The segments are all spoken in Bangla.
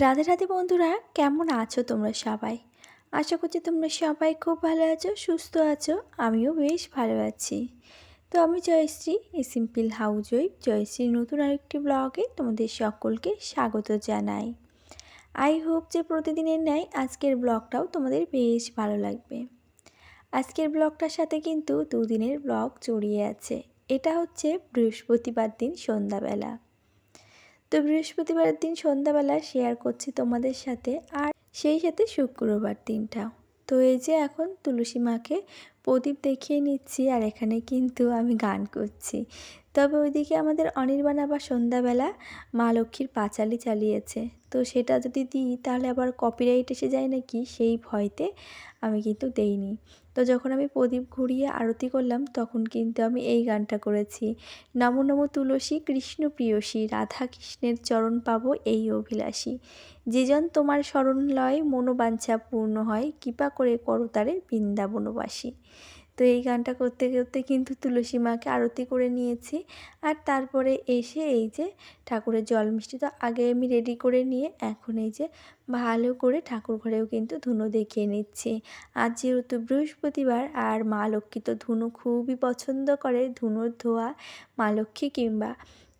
রাধে রাধে বন্ধুরা, কেমন আছো তোমরা সবাই? আশা করছি তোমরা সবাই খুব ভালো আছো, সুস্থ আছো, আমিও বেশ ভালো আছি। তো আমি জয়শ্রী এই সিম্পল হাউস ওয়াইফ জয়শ্রীর নতুন আরেকটি ব্লগে তোমাদের সকলকে স্বাগত জানাই। আই হোপ যে প্রতিদিনের ন্যায় আজকের ব্লগটাও তোমাদের বেশ ভালো লাগবে। আজকের ব্লগটার সাথে কিন্তু দুদিনের ব্লগ জড়িয়ে আছে। এটা হচ্ছে বৃহস্পতিবার দিন সন্ধ্যাবেলা। তো বৃহস্পতিবারের দিন সন্ধ্যাবেলা শেয়ার করছি তোমাদের সাথে আর সেই সাথে শুক্রবার দিনটাও তো এই যে এখন তুলসী মাকে প্রদীপ দেখিয়ে নিচ্ছি আর এখানে কিন্তু আমি গান করছি। তবে ওইদিকে আমাদের অনির্বাণ আবার সন্ধ্যাবেলা মা লক্ষ্মীর পাঁচালি চালিয়েছে। তো সেটা যদি দিই তাহলে আবার কপিরাইট এসে যায় নাকি সেই ভয়তে আমি কিন্তু দেইনি। তো যখন আমি প্রদীপ ঘুরিয়ে আরতি করলাম, তখন কিন্তু আমি এই গানটা করেছি। নম নম তুলসী, কৃষ্ণ প্রিয়সী, রাধা কৃষ্ণের চরণ পাবো এই অভিলাষী। যেজন তোমার স্মরণ লয় মনোবাঞ্ছা পূর্ণ হয়, কৃপা করে করতারে বৃন্দাবনবাসী। তো এই গানটা করতে করতে কিন্তু তুলসী মাকে আরতি করে নিয়েছি। আর তারপরে এসে এই যে ঠাকুরের জল মিষ্টি তো আগে আমি রেডি করে নিয়ে এখন এই যে ভালো করে ঠাকুর ঘরেও কিন্তু ধুনো দেখিয়ে নিচ্ছি। আজ যেহেতু বৃহস্পতিবার আর মা লক্ষ্মী তো ধুনো খুবই পছন্দ করে, ধুনোর ধোয়া, মা লক্ষ্মী কিংবা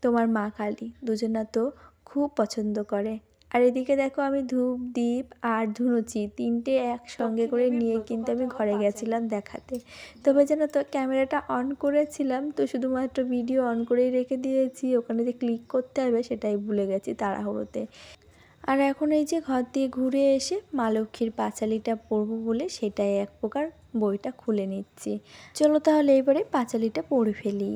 তোমার মা কালী দুজনা তো খুব পছন্দ করে। আর এদিকে দেখো আমি ধূপ দ্বীপ আর ধুনুচি তিনটে একসঙ্গে করে নিয়ে কিন্তু আমি ঘরে গেছিলাম দেখাতে। তবে যেন তো ক্যামেরাটা অন করেছিলাম তো শুধুমাত্র ভিডিও অন করেই রেখে দিয়েছি ওখানে যে ক্লিক করতে হবে সেটাই ভুলে গেছি তাড়াহুড়োতে। আর এখন এই যে ঘর দিয়ে ঘুরে এসে মা লক্ষ্মীর পাঁচালিটা পড়ব বলে সেটাই এক প্রকার বইটা খুলে নিচ্ছি। চলো তাহলে এবারে পাঁচালিটা পড়ে ফেলি।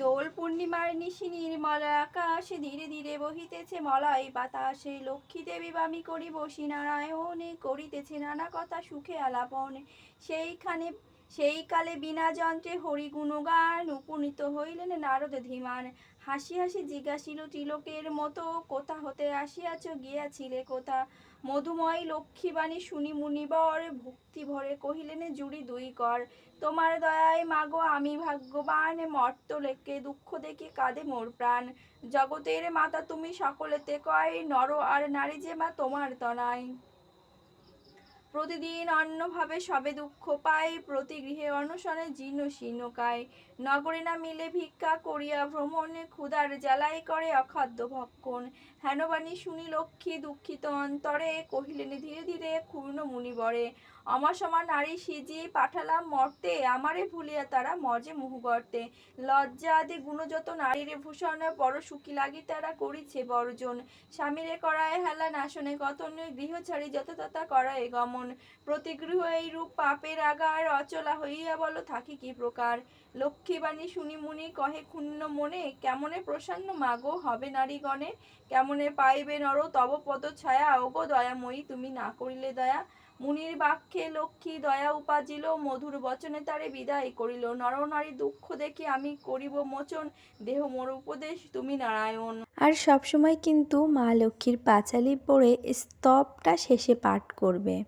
দোল পূর্ণিমার নিশি নির্মল আকাশে ধীরে ধীরে বহিতেছে মলয় বাতাসে। লক্ষ্মী দেবী বামি করি বসি নারায়ণে করিতেছে নানা কথা সুখে আলাপনে। সেইখানে সেই কালে বিনা যন্ত্রে হরি গুণগান উপনীত হইলেন নারদ ধীমান। হাসি হাসি জিজ্ঞাসিল, তিলকের মতো কোথা হতে আসিয়াছ? গিয়াছিলে কোথা? মধুময় লক্ষ্মীবাণী শুনি মুনিবর ভক্তি ভরে কহিলেন, জুড়ি দুই কর। তোমার দয়ায় মাগো আমি ভাগ্যবান, মর্ত লেখে দুঃখ দেখে কাঁদে মোর প্রাণ। জগতের মাতা তুমি সকলেতে কয়, নর আর নারী যে মা তোমার তনায়। প্রতিদিন অন্নভাবে সবে দুঃখ পায়, প্রতি গৃহে অনশনে জীর্ণ শীর্ণকায় নগরে না মিলে ভিক্ষা করিয়া ভ্রমণে ক্ষুধার জ্বালাই করে অখাদ্য ভক্ষণ। হেনবাণী শুনি লক্ষ্মী দুঃখিত অন্তরে কহিলেন, ধীরে ধীরে ক্ষুণ্ণ মুনিবরে সমান নারী সিজিয়ে পাঠালাম মর্তে, আমারে ভুলিয়া তারা মজে মুহু গর্তে। লজ্জা আদি গুণযত নারীরে ভূষণ, বড় সুখী লাগি তারা করিছে বর্জন। স্বামীরে করায় হেলা নাশনে কতন গৃহ ছাড়ি যত তথা করায় গমন। প্রতিগৃহ এই রূপ পাপের আগার, অচলা হইয়া বলো, থাকি কি প্রকার? লক্ষ্মীবাণী শুনি মুনি কহে ক্ষুণ্ণ মনে, কেমনে প্রসন্ন মাগো হবে নারীগণে? কেমনে পাইবে নর তব পদ ছায়া ওগো দয়াময়ী, তুমি না করিলে দয়া। মুনির বাক্যে লক্ষ্মী দয়া উপাজিল, মধুর বচনে তারে বিদায় করিল। নর নরনারী দুঃখ দেখে আমি করিব মোচন, দেহ মোর উপদেশ, তুমি নারায়ণ। আর সবসময় কিন্তু মা লক্ষ্মীর পাঁচালি পড়ে স্তবটা শেষে পাঠ করবে।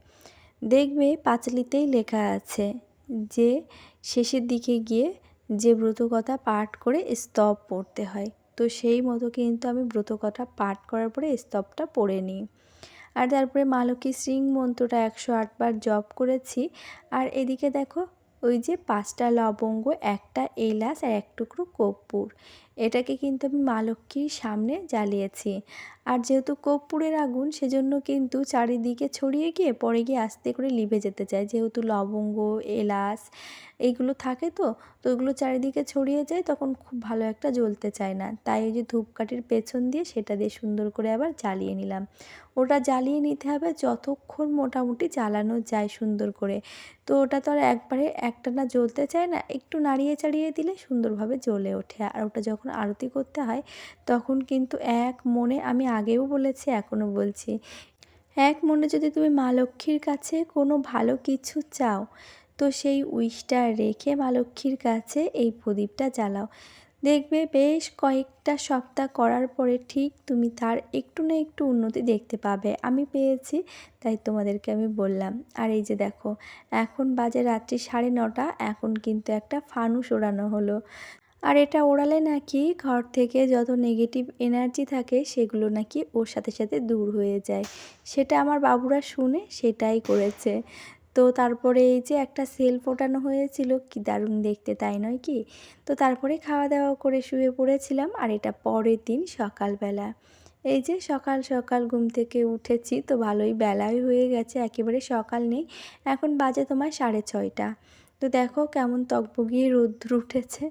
দেখবে পাঁচালিতেই লেখা আছে যে শেষের দিকে গিয়ে যে ব্রতকথা পাঠ করে স্তব পড়তে হয়। তো সেই মতো কিন্তু আমি ব্রতকথা পাঠ করার পরে স্তবটা পড়ে নিই। আর তারপরে মা লক্ষ্মীর শ্রীং মন্ত্রটা একশো আটবার জপ করেছি। আর এদিকে দেখো, ওই যে পাঁচটা লবঙ্গ, একটা এলাচ আর এক টুকরো কর্পূর। এটাকে কিন্তু আমি মা লক্ষ্মীর সামনে জ্বালিয়েছি। আর যেহেতু কর্পূরের আগুন, সেজন্য কিন্তু চারিদিকে ছড়িয়ে গিয়ে পরে গিয়ে আস্তে করে লিভে যেতে চায়। যেহেতু লবঙ্গ, এলাচ এইগুলো থাকে তো তো ওগুলো চারিদিকে ছড়িয়ে যায়, তখন খুব ভালো একটা জ্বলতে চায় না। তাই ওই যে ধূপকাঠির পেছন দিয়ে সেটা দিয়ে সুন্দর করে আবার জ্বালিয়ে নিলাম। ওটা জ্বালিয়ে নিতে হবে যতক্ষণ মোটামুটি জ্বালানো যায় সুন্দর করে। তো ওটা তো আর একবারে একটা না জ্বলতে চায় না, একটু নাড়িয়ে চাড়িয়ে দিলে সুন্দরভাবে জ্বলে ওঠে। আর ওটা যখন আরতি করতে হয়, তখন কিন্তু এক মনে আমি আগেও বলেছি, এখনও বলছি। এক মনে যদি তুমি মা লক্ষ্মীর কাছে কোনো ভালো কিছু চাও, তো সেই উইশটা রেখে মা লক্ষ্মীর কাছে এই প্রদীপটা জ্বালাও। দেখবে বেশ কয়েকটা সপ্তাহ করার পরে ঠিক তুমি তার একটু না একটু উন্নতি দেখতে পাবে। আমি পেয়েছি, তাই তোমাদেরকে আমি বললাম। আর এই যে দেখো, এখন বাজে রাত্রি সাড়ে নটা, এখন কিন্তু একটা ফানুস ওড়ানো হলো। আর এটা ওড়ালে নাকি ঘর থেকে যত নেগেটিভ এনার্জি থাকে সেগুলো নাকি ওর সাথে সাথে দূর হয়ে যায়। সেটা আমার বাবুরা শুনে সেটাই করেছে। তো তারপরে এই যে একটা সেল ফোটানো হয়েছিল, কি দারুণ দেখতে তাই নয় কি? তো তারপরে খাওয়া দাওয়া করে শুয়ে পড়েছিলাম আর এটা পরের দিন সকালবেলা। এই যে সকাল সকাল ঘুম থেকে উঠেছি তো ভালোই বেলাই হয়ে গেছে, একেবারে সকাল নেই, এখন বাজে তোমার সাড়ে ছয়টা। তো দেখো কেমন তকবগিয়ে রোদ্র উঠেছে।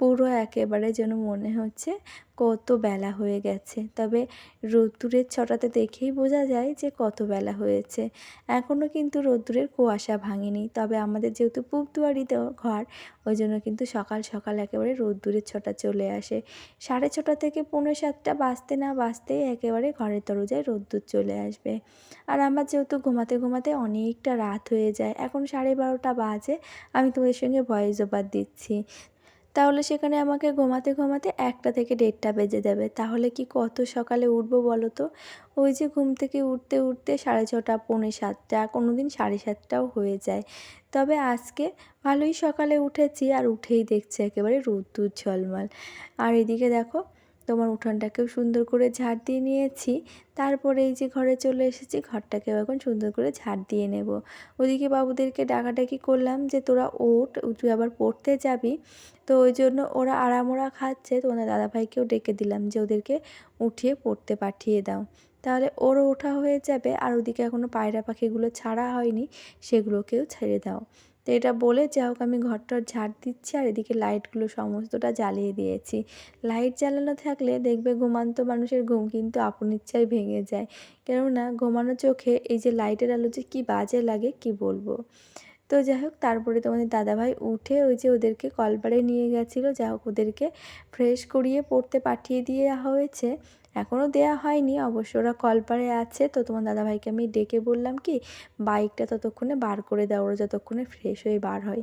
পুরো একেবারে যেন মনে হচ্ছে কত বেলা হয়ে গেছে। তবে রোদ্দুরের ছটাতে দেখেই বোঝা যায় যে কত বেলা হয়েছে। এখনও কিন্তু রোদ্দুরের কুয়াশা ভাঙেনি। তবে আমাদের যেহেতু পুবদুয়ারিতে ঘর, ওই জন্য কিন্তু সকাল সকাল একেবারে রোদ্দুরের ছটা চলে আসে। সাড়ে ছটা থেকে পৌনে সাতটা বাজতে না বাজতেই একেবারে ঘরের দরজায় রোদ্দুর চলে আসবে। আর আমার যেহেতু ঘুমাতে ঘুমাতে অনেকটা রাত হয়ে যায়, এখন সাড়ে বারোটা বাজে, আমি তোমাদের সঙ্গে ভয়েস ওভার দিচ্ছি। তাহলে সেখানে আমাকে ঘুমাতে ঘুমাতে একটা থেকে দেড়টা বেজে যাবে। তাহলে কি কত সকালে উঠবো বলো তো? ওই যে ঘুম থেকে উঠতে উঠতে সাড়ে ছটা, পৌনে সাতটা কোনো দিন সাড়ে সাতটাও হয়ে যায়। তবে আজকে ভালোই সকালে উঠেছি আর উঠেই দেখছি একেবারে রোদ্দুর ঝলমল। আর এদিকে দেখো তোমার উঠানটাকেও সুন্দর করে ঝাড় দিয়ে নিয়েছি। তারপরে এই যে ঘরে চলে এসেছি, ঘরটাকেও এখন সুন্দর করে ঝাড় দিয়ে নেব। ওদিকে বাবুদেরকে ডাকাডাকি করলাম যে, তোরা ওঠ, তুই আবার পড়তে যাবি। তো ওই জন্য ওরা আড়ামোড়া খাচ্ছে। তো ওনার দাদাভাইকেও ডেকে দিলাম যে, ওদেরকে উঠিয়ে পড়তে পাঠিয়ে দাও। তাহলে ওরও ওঠা হয়ে যাবে। আর ওদিকে এখনও পায়রা পাখিগুলো ছাড়া হয়নি, সেগুলোকেও ছেড়ে দাও। তো এটা বলে যা হোক আমি ঘরটার ঝাড় দিচ্ছি আর এদিকে লাইটগুলো সমস্তটা জ্বালিয়ে দিয়েছি। লাইট জ্বালানো থাকলে দেখবে ঘুমান্ত মানুষের ঘুম কিন্তু আপন ইচ্ছায় ভেঙে যায়। কেননা ঘুমানো চোখে এই যে লাইটের আলো যে কী বাজে লাগে, কি বলব? তো যাই হোক তারপরে তোমাদের দাদাভাই উঠে ওই যে ওদেরকে কলবারে নিয়ে গেছিল। যা হোক ওদেরকে ফ্রেশ করিয়ে পড়তে পাঠিয়ে দিয়ে হয়েছে। এখনও দেয়া হয়নি। অবশ্য ওরা কলপারে আছে। তো তোমার দাদাভাইকে আমি ডেকে বললাম কি বাইকটা ততক্ষণে বার করে দাও। ওরা যতক্ষণে ফ্রেশ হয়ে বার হয়।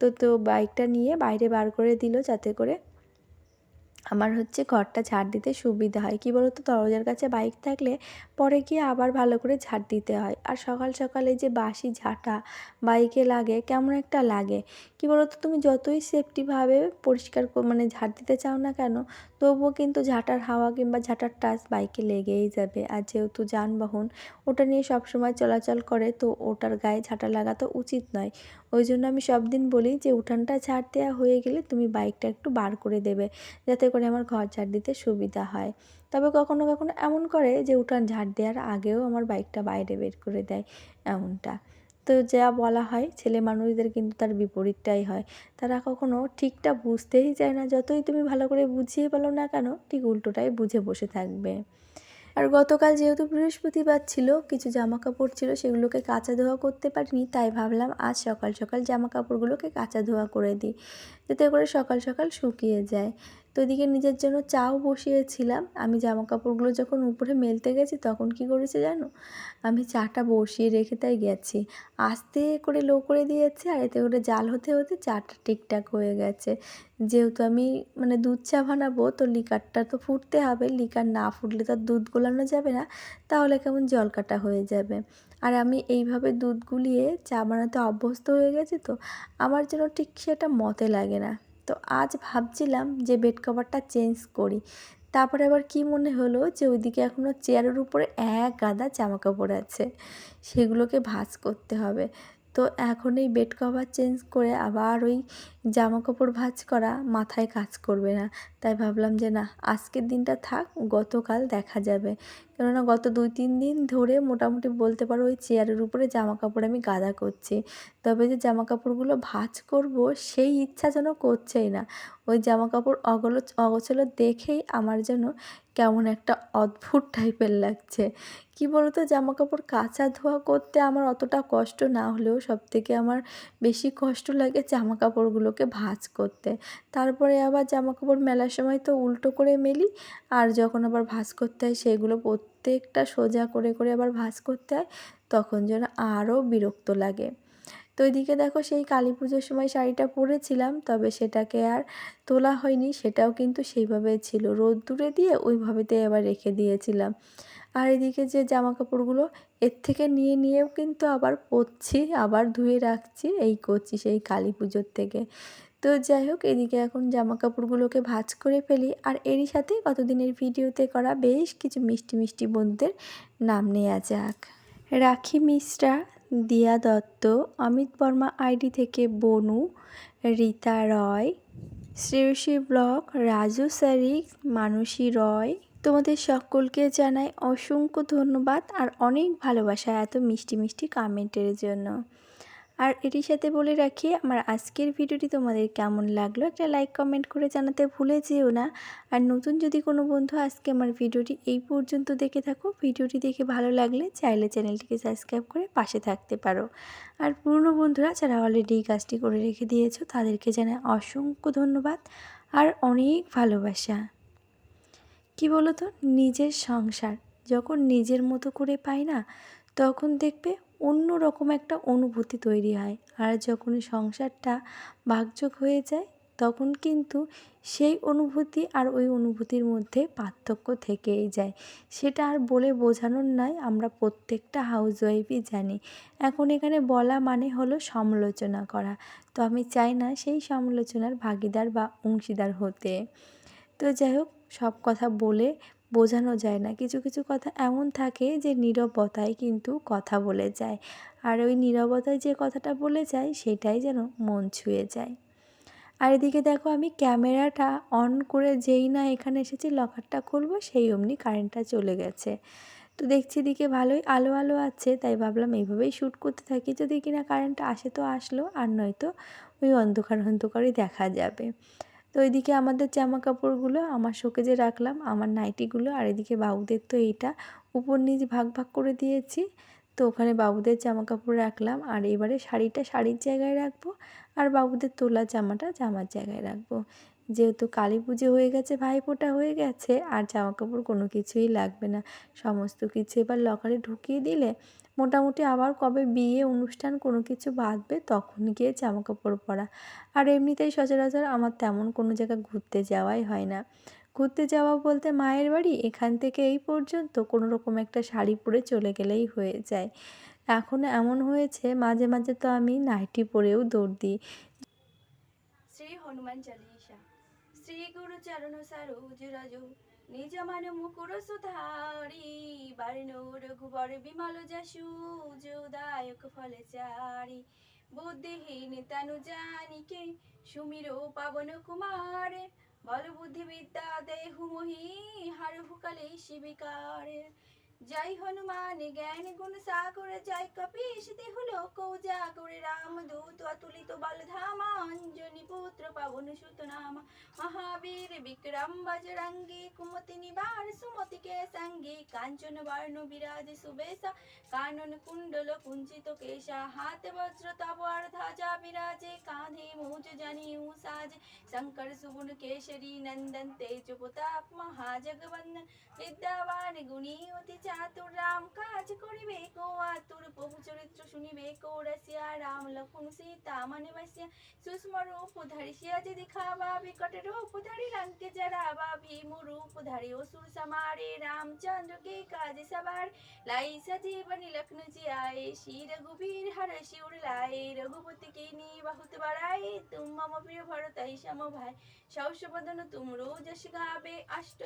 তো তো বাইকটা নিয়ে বাইরে বার করে দিল যাতে করে আমার হচ্ছে ঘরটা ঝাড় দিতে সুবিধা হয়। কী বলতো, দরজার কাছে বাইক থাকলে পরে গিয়ে আবার ভালো করে ঝাড় দিতে হয়। আর সকাল সকালে যে বাসি ঝাঁটা বাইকে লাগে, কেমন একটা লাগে। কী বলতো, তুমি যতই সেফটিভাবে পরিষ্কার মানে ঝাড় দিতে চাও না কেন তবুও কিন্তু ঝাঁটার হাওয়া কিংবা ঝাঁটার টাচ বাইকে লেগেই যাবে। আর যেহেতু যানবাহন, ওটা নিয়ে সবসময় চলাচল করে, তো ওটার গায়ে ঝাঁটা লাগা তো উচিত নয়। ওই জন্য আমি সব দিন বলি যে, উঠানটা ঝাড় দেওয়া হয়ে গেলে তুমি বাইকটা একটু বার করে দেবে, যাতে করে আমার ঘর ঝাড় দিতে সুবিধা হয়। তবে কখনো কখনো এমন করে যে, উঠান ঝাড় দেওয়ার আগেও আমার বাইকটা বাইরে বের করে দেয়, এমনটা। তো যা বলা হয়, ছেলে মানুষদের কিন্তু তার বিপরীতটাই হয়। তারা কখনো ঠিকটা বুঝতেই চায় না, যতই তুমি ভালো করে বুঝিয়ে বলো না কেন, ঠিক উল্টোটাই বুঝে বসে থাকবে। আর গতকাল যেহেতু বৃহস্পতিবার ছিল, কিছু জামা কাপড় ছিল, সেগুলোকে কাঁচা ধোয়া করতে পারিনি, তাই ভাবলাম আজ সকাল সকাল জামা কাপড়গুলোকে কাঁচা ধোয়া করে দিই, যাতে করে সকাল সকাল শুকিয়ে যায়। তো এদিকে নিজের জন্য চাও বসিয়েছিলাম। আমি জামা কাপড়গুলো যখন উপরে মেলতে গেছি তখন কি করেছে জানো? আমি চাটা বসিয়ে রেখে তাই গেছি। আস্তে করে লো করে দিয়েছে আর এতে করে জাল হতে হতে চাটা ঠিকঠাক হয়ে গেছে। যেহেতু আমি মানে দুধ চা বানাবো তো লিকারটা তো ফুটতে হবে। লিকার না ফুটলে তো দুধ গোলানো যাবে না। তাহলে কেমন জল কাটা হয়ে যাবে? আর আমি এইভাবে দুধ গুলিয়ে চা বানাতে অভ্যস্ত হয়ে গেছি তো, আমার যেন ঠিক সেটা মতে লাগে না। তো আজ ভাবছিলাম যে বেড কভারটা চেঞ্জ করি। তারপরে আবার কি মনে হলো যে ওইদিকে এখনও চেয়ারের উপরে এক গাদা জামা কাপড় আছে, সেগুলোকে ভাজ করতে হবে। তো এখন এই বেড কভার চেঞ্জ করে আবার ওই জামা কাপড় ভাঁজ করা মাথায় কাজ করবে না। তাই ভাবলাম যে না, আজকের দিনটা থাক, গতকাল দেখা যাবে। কেননা গত দুই তিন দিন ধরে মোটামুটি বলতে পারো ওই চেয়ারের উপরে জামা কাপড় আমি গাদা করছি। তবে যে জামা কাপড়গুলো ভাঁজ করব সেই ইচ্ছা যেন করছেই না। ওই জামা কাপড় অগলো, অগোছলো দেখেই আমার যেন কেমন একটা অদ্ভুত টাইপের লাগছে। কী বলতো জামা কাপড় কাচা ধোয়া করতে আমার অতটা কষ্ট না হলেও সব থেকে আমার বেশি কষ্ট লাগে জামা কাপড়গুলোকে ভাঁজ করতে। তারপরে আবার জামা কাপড় মেলার সময় তো উল্টো করে মেলি, আর যখন আবার ভাঁজ করতে হয় সেগুলো প্রত্যেকটা সোজা করে করে আবার ভাঁজ করতে হয়, তখন যেন আরও বিরক্ত লাগে। তো এদিকে দেখো সেই কালী পুজোর সময় শাড়িটা পরেছিলাম, তবে সেটাকে আর তোলা হয়নি, সেটাও কিন্তু সেইভাবে ছিল। রোদ্দুরে দিয়ে ওইভাবেতে আবার রেখে দিয়েছিলাম। আর এদিকে যে জামা কাপড়গুলো এর থেকে নিয়ে নিয়েও কিন্তু আবার পরছি আবার ধুয়ে রাখছি, এই করছি সেই কালী পুজোর থেকে। তো যাই হোক, এদিকে এখন জামা কাপড়গুলোকে ভাঁজ করে ফেলি। আর এরই সাথে কতদিনের ভিডিওতে করা বেশ কিছু মিষ্টি মিষ্টি বন্ধুদের নাম নেওয়া যাক। রাখি মিশ্রা দিয়া দত্ত, অমিত বর্মা আইডি থেকে বনু, রীতা রয়, শ্রেয়সী ব্লক, রাজু সারিক মানসী রয়। তোমাদের সকলকে জানাই অসংখ্য ধন্যবাদ আর অনেক ভালোবাসা এত মিষ্টি মিষ্টি কমেন্টের জন্য। আর এটির সাথে বলে রাখি, আমার আজকের ভিডিওটি তোমাদের কেমন লাগল একটা লাইক কমেন্ট করে জানাতে ভুলে যেও না। আর নতুন যদি কোনো বন্ধু আজকে আমার ভিডিওটি এই পর্যন্ত দেখে থাকো, ভিডিওটি দেখে ভালো লাগলে চাইলে চ্যানেলটিকে সাবস্ক্রাইব করে পাশে থাকতে পারো। আর পুরনো বন্ধুরা যারা অলরেডি কাজটি করে রেখে দিয়েছ, তাদেরকে জানাই অসংখ্য ধন্যবাদ আর অনেক ভালোবাসা। কি বলো তো নিজের সংসার যখন নিজের মতো করে পাই না, তখন দেখবে অন্য রকম একটা অনুভূতি তৈরি হয়। আর যখন সংসারটা ভাগযোগ হয়ে যায়, তখন কিন্তু সেই অনুভূতি আর ওই অনুভূতির মধ্যে পার্থক্য থেকেই যায়। সেটা আর বলে বোঝানোর নয়, আমরা প্রত্যেকটা হাউস ওয়াইফই জানি। এখন এখানে বলা মানে হলো সমালোচনা করা। তো আমি চাই না সেই সমালোচনার ভাগিদার বা অংশীদার হতে। তো যাই হোক, সব কথা বলে বোঝানো যায় না। কিছু কিছু কথা এমন থাকে যে নীরবতায় কিন্তু কথা বলে যায়। আর ওই নীরবতায় যে কথাটা বলে যায়, সেটাই যেন মন ছুঁয়ে যায়। আর এদিকে দেখো আমি ক্যামেরাটা অন করে যেই না এখানে এসেছি লকারটা খুলবো, সেই অমনি কারেন্টটা চলে গেছে। তো দেখছি এদিকে ভালোই আলো আলো আছে, তাই ভাবলাম এইভাবেই শ্যুট করতে থাকি। যদি কিনা কারেন্টটা আসে তো আসলো, আর নয়তো ওই অন্ধকার, অন্ধকারই দেখা যাবে। তো ওইদিকে আমাদের জামা কাপড়গুলো আমার শোকেজে রাখলাম, আমার নাইটিগুলো, আর এদিকে বাবুদের তো এইটা। উপর নিচ ভাগ ভাগ করে দিয়েছি, তো ওখানে বাবুদের জামা কাপড় রাখলাম, আর এবারে শাড়িটা শাড়ির জায়গায় রাখব, আর বাবুদের তোলা জামাটা জামার জায়গায় রাখব। যেহেতু কালী পুজো হয়ে গেছে, ভাইফোঁটা হয়ে গেছে, আর জামা কাপড় কোনো কিছুই লাগবে না। সমস্ত কিছু এবার লকারে ঢুকিয়ে দিলে মোটামুটি আবার কবে বিয়ে অনুষ্ঠান কোনো কিছু বাঁধবে তখন গিয়ে জামা কাপড় পরা। আর এমনিতেই সচরাচর আমার তেমন কোনো জায়গায় ঘুরতে যাওয়াই হয় না। ঘুরতে যাওয়া বলতে মায়ের বাড়ি এখান থেকে এই পর্যন্ত কোনো রকম একটা শাড়ি পরে চলে গেলেই হয়ে যায়। এখন এমন হয়েছে মাঝে মাঝে তো আমি নাইটি পরেও দৌড় দিই। শ্রী হনুমান চালিসা, শ্রী গুরু চরণ সরোজ রজ মুকুর সুধারি, বর্ণ রঘুবর বিমল যশু, যোদায়ক ফল চারি বুদ্ধিহীন তনু জানিকে সুমির পাবন কুমার, বল বুদ্ধি বিদ্যা দেহু মোহি, হারহু কালে শিবিকার জয় হনুমান, জ্ঞান গুণ সাগর, জয় কপীশ, দেহু লোক, জাগরে রাম, দূত, অতুলিত বলধামা, অঞ্জনি পুত্র, পবন সুত নাম মহাবীর, বিক্রম, বজরঙ্গী, কুমতি নিবার, সুমতি কে সঙ্গী কাঞ্চন বর্ণ বিরাজ, সুবেশা, কানন কুণ্ডল, কুঞ্চিত কেশা, হাতে বজ্র তবর ধ্বজা বিরাজে, কাঁধে মুজ জানি সাজে শঙ্কর সুগুণ কেশরী, নন্দন তেজ প্রতাপ মহাজগবন্দন বিদ্যাবান, গুণী, অতি চাতুর রাম কাজ করিবে কো আতুর প্রভু চরিত্র শুনিবে কো রসিয়া রাম লক্ষণ সীতা মনে বসিয়া সুষম রূপ ধারি সিয়াজি দিখাবা বিকট রূপ ধারি লঙ্কে জরাবা ভীম রূপ ধারি অসুর समारे रामचंद्र के काज सवार लाई सजीवनी लखन जी आए श्री रघुवीर हर शिवर लाए रघुपति की नी बहुत बड़ाई तुम मम प्रिय भरत सम भाई सौष बदन तुम रोज गावे अष्ट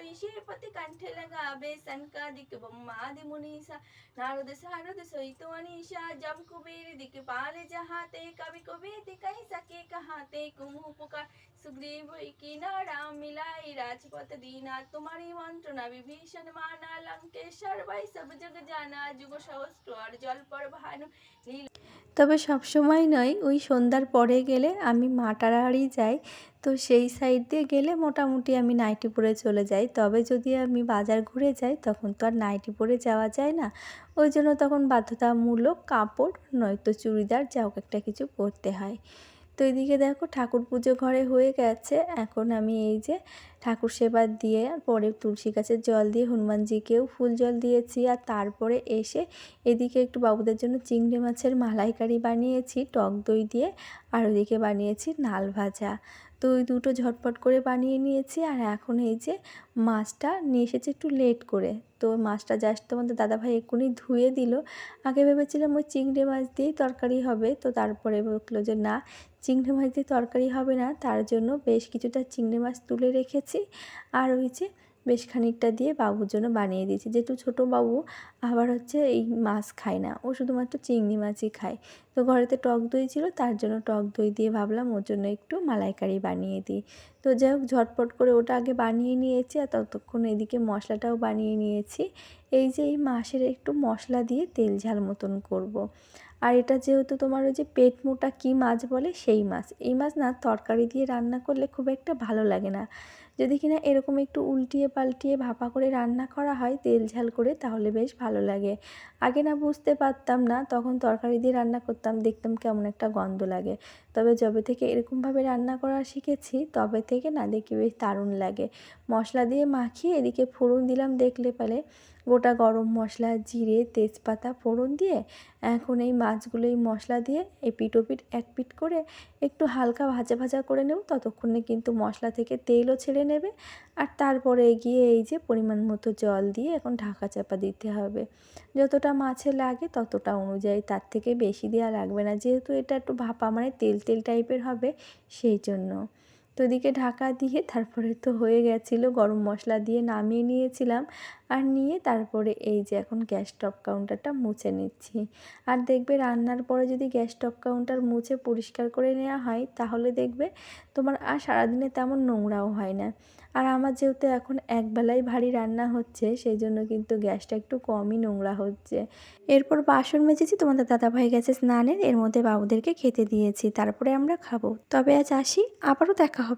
पति कंठ लगावे सनकादिक ब्रह्मादि मुनीसा नारद सारद तो अनीशा जब कुबेर दिख पाले जहाते कवि कुबेर कही सके कहाते कुमु पुकार সুগ্রীবই কিনারা মিলাই রাজপথ দিনা। তোমারই মন্ত্রণা বিভীষণ মানা, লঙ্কেশ্বর ভাই সব জগ জানা, যুগ সহস্র আর জলপর ভানু নীল। তবে সবসময় নয়, ওই সন্ধ্যার পরে গেলে আমি মাটারাহারি যাই। তো সেই সাইড দিয়ে গেলে মোটামুটি আমি নাইটি পরে চলে যাই। তবে যদি আমি বাজার ঘুরে যাই, তখন তো আর নাইটি পরে যাওয়া যায় না। ওই জন্য তখন বাধ্যতামূলক কাপড়, নয়তো চুড়িদার, যা একটা কিছু পরতে হয়। তো এদিকে দেখো ঠাকুর পুজো ঘরে হয়ে গেছে। এখন আমি এই যে ঠাকুর সেবা দিয়ে পরে তুলসী গাছের জল দিয়ে হনুমানজিকেও ফুল জল দিয়েছি আর তারপরে এসে এদিকে একটু বাবুদের জন্য চিংড়ি মাছের মালাইকারি বানিয়েছি, টক দই দিয়ে, আর ওদিকে বানিয়েছি নাল ভাজা। তো ওই দুটো ঝটপট করে বানিয়ে নিয়েছি আর এখন এই যে মাছটা নিয়ে এসেছে একটু লেট করে। তো মাছটা জাস্ট তোমাদের দাদাভাই এক্ষুনি ধুয়ে দিল। আগে ভেবেছিলাম ওই চিংড়ি মাছ দিয়েই তরকারি হবে, তো তারপরে বলল যে না, চিংড়ি মাছ দিয়ে তরকারি হবে না, তার জন্য বেশ কিছুটা চিংড়ি মাছ তুলে রেখেছি। আর ওই যে বেশ খানিকটা দিয়ে বাবুর জন্য বানিয়ে দিয়েছি। যেহেতু ছোটো বাবু আবার হচ্ছে এই মাছ খায় না, ও শুধুমাত্র চিংড়ি মাছই খায়। তো ঘরেতে টক দই ছিল, তার জন্য টক দই দিয়ে ভাবলাম ওর জন্য একটু মালাইকারি বানিয়ে দিই। তো যাই হোক, ঝটপট করে ওটা আগে বানিয়ে নিয়েছি আর ততক্ষণ এদিকে মশলাটাও বানিয়ে নিয়েছি। এই যে এই মাছের একটু মশলা দিয়ে তেল ঝাল মতন করব। আর এটা যেহেতু তোমার ওই যে পেট মোটা কী মাছ বলে সেই মাছ। এই মাছ না, তরকারি দিয়ে রান্না করলে খুব একটা ভালো লাগে না। যদি কিনা এরকম একটু উল্টিয়ে পাল্টিয়ে ভাপা করে রান্না করা হয়, তেল ঝাল করে, তাহলে বেশ ভালো লাগে। আগে না বুঝতে পারতাম না, তখন তরকারি দিয়ে রান্না করতাম, দেখতাম কেমন একটা গন্ধ লাগে। তবে যবে থেকে এরকমভাবে রান্না করা শিখেছি, তবে থেকে না দেখি বেশ দারুণ লাগে। মশলা দিয়ে মাখিয়ে এদিকে ফোড়ন দিলাম দেখলে পেলে। গোটা গরম মশলা, জিরে, তেজপাতা, ফোড়ন দিয়ে এখন এই মাছগুলো, এই মশলা দিয়ে এপিট ওপিট এক পিট করে একটু হালকা ভাজা ভাজা করে নেব। ততক্ষণে কিন্তু মশলা থেকে তেলও ছেড়ে নেবে। আর তারপরে গিয়ে এই যে পরিমাণ মতো জল দিয়ে এখন ঢাকা চাপা দিতে হবে। যতটা মাছে লাগে ততটা অনুযায়ী তার থেকে বেশি দেওয়া লাগবে না। যেহেতু এটা একটু ভাপা মানে তেল তেল টাইপের হবে সেই জন্য। তো এদিকে ঢাকা দিয়ে তারপরে তো হয়ে গেছিল, গরম মশলা দিয়ে নামিয়ে নিয়েছিলাম। আর নিয়ে তারপরে এই যে এখন গ্যাস টপ কাউন্টারটা মুছে নিচ্ছি। আর দেখবে রান্নার পরে যদি গ্যাস টপ কাউন্টার মুছে পরিষ্কার করে নেওয়া হয়, তাহলে দেখবে তোমার আর সারাদিনে তেমন নোংরাও হয় না। আর আমার যেহেতু এখন একবেলাই ভারী রান্না হচ্ছে, সেই জন্য কিন্তু গ্যাসটা একটু কমই নোংরা হচ্ছে। এরপর বাসন মেজেছি, তোমাদের দাদাভাই গেছে স্নানের, এর মধ্যে বাবুদেরকে খেতে দিয়েছি, তারপরে আমরা খাব। তবে আজ আসি, আবারও দেখা হবে।